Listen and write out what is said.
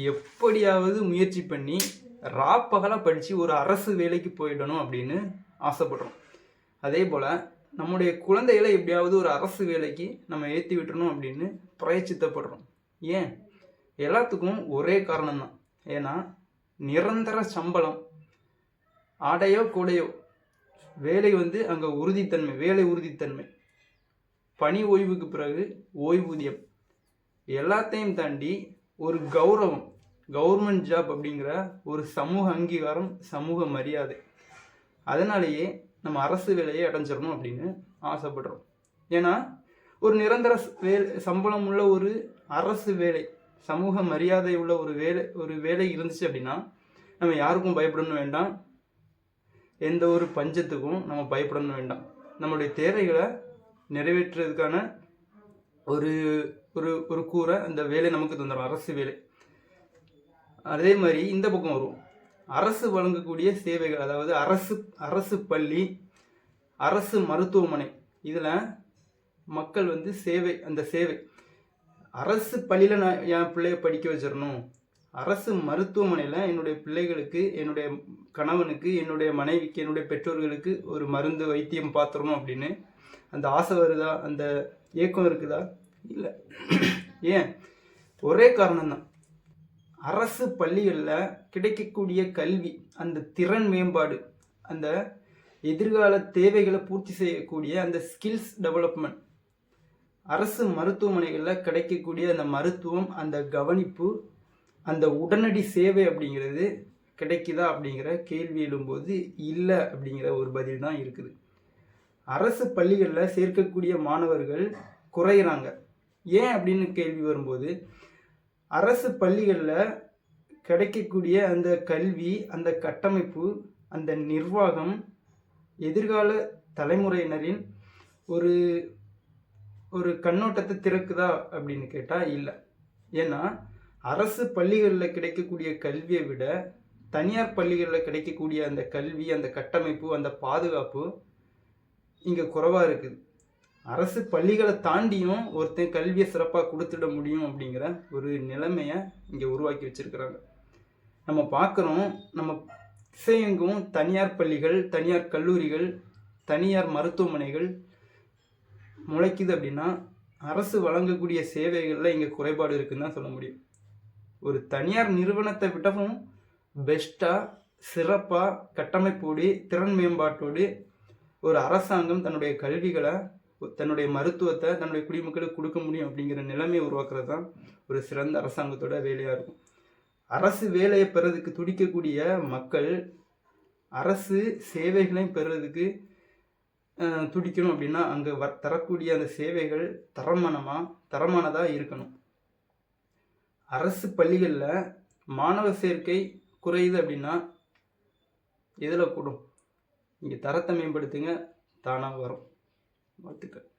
எப்படியாவது முயற்சி பண்ணி ராப்பகலாக படித்து ஒரு அரசு வேலைக்கு போயிடணும் அப்படின்னு ஆசைப்படுறோம். அதே போல் நம்முடைய குழந்தைகளை எப்படியாவது ஒரு அரசு வேலைக்கு நம்ம ஏற்றி விட்டுறணும் அப்படின்னு பிரயச்சித்தப்படுறோம். ஏன்? எல்லாத்துக்கும் ஒரே காரணம்தான். ஏன்னா நிரந்தர சம்பளம் ஆடையோ கூடையோ வேலை வந்து அங்கே உறுதித்தன்மை வேலை உறுதித்தன்மை. பணி ஓய்வுக்கு பிறகு ஓய்வூதியம். எல்லாத்தையும் தாண்டி ஒரு கௌரவம் கவர்மெண்ட் ஜாப் அப்படிங்கிற ஒரு சமூக அங்கீகாரம் சமூக மரியாதை. அதனாலேயே நம்ம அரசு வேலையை அடைஞ்சிடணும் அப்படின்னு ஆசைப்படுறோம். ஏன்னா ஒரு நிரந்தர வே சம்பளம் உள்ள ஒரு அரசு வேலை சமூக மரியாதை உள்ள ஒரு வேலை ஒரு வேலை இருந்துச்சு அப்படின்னா நம்ம யாருக்கும் பயப்படணும் வேண்டாம். எந்த ஒரு பஞ்சத்துக்கும் நம்ம பயப்படணும் வேண்டாம். நம்மளுடைய தேவைகளை நிறைவேற்றுறதுக்கான ஒரு ஒரு ஒரு கூரை அந்த வேலை நமக்கு தந்துடும் அரசு வேலை. அதே மாதிரி இந்த பக்கம் வரும். அரசு வழங்கக்கூடிய சேவைகள் அதாவது அரசு அரசு பள்ளி அரசு மருத்துவமனை இதில் மக்கள் வந்து சேவை அந்த சேவை. அரசு பள்ளியில் நான் என் பிள்ளைய படிக்க வச்சிடணும். அரசு மருத்துவமனையில் என்னுடைய பிள்ளைகளுக்கு என்னுடைய கணவனுக்கு என்னுடைய மனைவிக்கு என்னுடைய பெற்றோர்களுக்கு ஒரு மருந்து வைத்தியம் பார்த்துடணும் அப்படின்னு. அந்த ஆசை வருதா? அந்த ஏக்கம் இருக்குதா? இல்லை. ஏன்? ஒரே காரணம்தான். அரசு பள்ளிகளில் கிடைக்கக்கூடிய கல்வி அந்த திறன் மேம்பாடு அந்த எதிர்கால தேவைகளை பூர்த்தி செய்யக்கூடிய அந்த ஸ்கில்ஸ் டெவலப்மெண்ட் அரசு மருத்துவமனைகளில் கிடைக்கக்கூடிய அந்த மருத்துவம் அந்த கவனிப்பு அந்த உடனடி சேவை அப்படிங்கிறது கிடைக்குதா அப்படிங்கிற கேள்வி எழும்போது இல்லை அப்படிங்கிற ஒரு பதில் தான் இருக்குது. அரசு பள்ளிகளில் சேர்க்கக்கூடிய மாணவர்கள் குறையிறாங்க. ஏன் அப்படின்னு கேள்வி வரும்போது அரசு பள்ளிகளில் கிடைக்கக்கூடிய அந்த கல்வி அந்த கட்டமைப்பு அந்த நிர்வாகம் எதிர்கால தலைமுறையினரின் ஒரு ஒரு கண்ணோட்டத்தை திறக்குதா அப்படின்னு கேட்டால் இல்லை. ஏன்னா அரசு பள்ளிகளில் கிடைக்கக்கூடிய கல்வியை விட தனியார் பள்ளிகளில் கிடைக்கக்கூடிய அந்த கல்வி அந்த கட்டமைப்பு அந்த பாதுகாப்பு இங்கே குறைவாக இருக்குது. அரசு பள்ளிகளை தாண்டியும் ஒருத்தன் கல்வியை சிறப்பாக கொடுத்துட முடியும் அப்படிங்கிற ஒரு நிலைமையை இங்கே உருவாக்கி வச்சிருக்கிறாங்க. நம்ம பார்க்குறோம் நம்ம திசையெங்கும் தனியார் பள்ளிகள் தனியார் கல்லூரிகள் தனியார் மருத்துவமனைகள் முளைக்குது அப்படின்னா அரசு வழங்கக்கூடிய சேவைகளில் இங்கே குறைபாடு இருக்குன்னு தான் சொல்ல முடியும். ஒரு தனியார் நிறுவனத்தை விட்டவும் பெஸ்ட்டாக சிறப்பாக கட்டமைப்போடு திறன் மேம்பாட்டோடு ஒரு அரசாங்கம் தன்னுடைய கல்விகளை தன்னுடைய மருத்துவத்தை தன்னுடைய குடிமக்களுக்கு கொடுக்க முடியும் அப்படிங்கிற நிலைமையை உருவாக்குறது தான் ஒரு சிறந்த அரசாங்கத்தோட வேலையாக இருக்கும். அரசு வேலையை பெறதுக்கு துடிக்கக்கூடிய மக்கள் அரசு சேவைகளையும் பெறுறதுக்கு துடிக்கணும் அப்படின்னா அங்கே வ தரக்கூடிய அந்த சேவைகள் தரமானமாக தரமானதாக இருக்கணும். அரசு பள்ளிகளில் மாணவ சேர்க்கை குறையுது அப்படின்னா எதில் கூடும்? இங்கே தரத்தை மேம்படுத்துங்க தானாக வரும். 待ってくる。